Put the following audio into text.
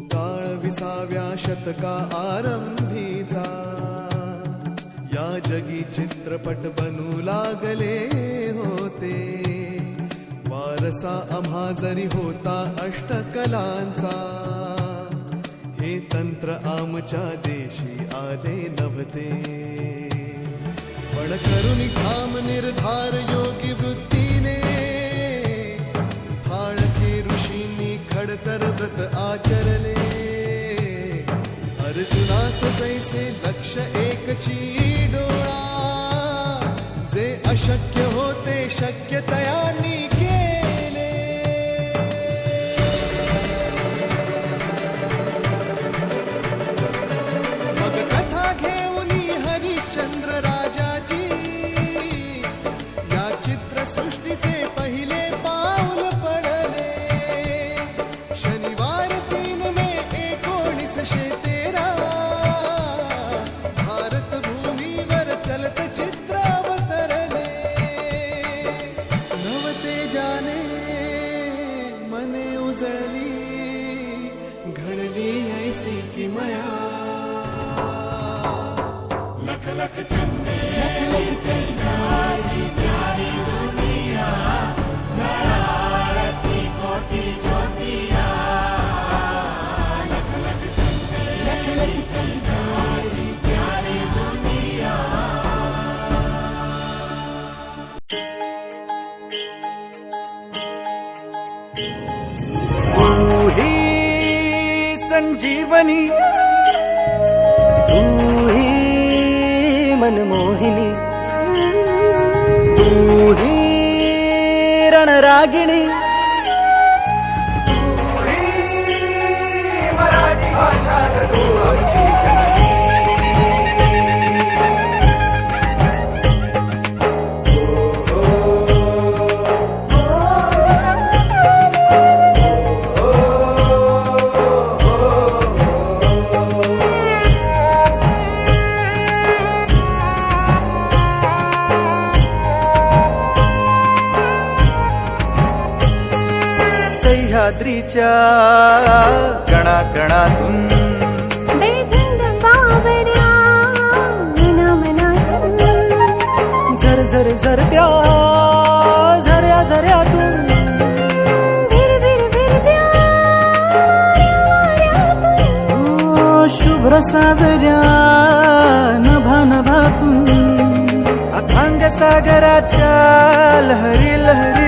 काळ विसाव्या शतका आरंभीचा. या जगी चित्रपट बनू लागले होते. वारसा आम्हा जरी होता अष्टकलांचा. हे तंत्र आमच्या देशी आले नव्हते. पण करुणी ठाम निर्धार अर्जुनास जैसे दक्ष एकची डोळा जे अशक्य होते शक्य उजळली घडली ऐसी की मया. लख लख चंदे. संजीवनी तू ही मनमोहिनी। तू ही रणरागिणी। तू ही मराठी भाषा सह्याद्रीच्या कणाकणातून बेधुंद झर झर झरत्या झऱ्या झऱ्यातून. शुभ्र साजऱ्या नभा नभातून. अथांग सागराच्या लहरी लहरी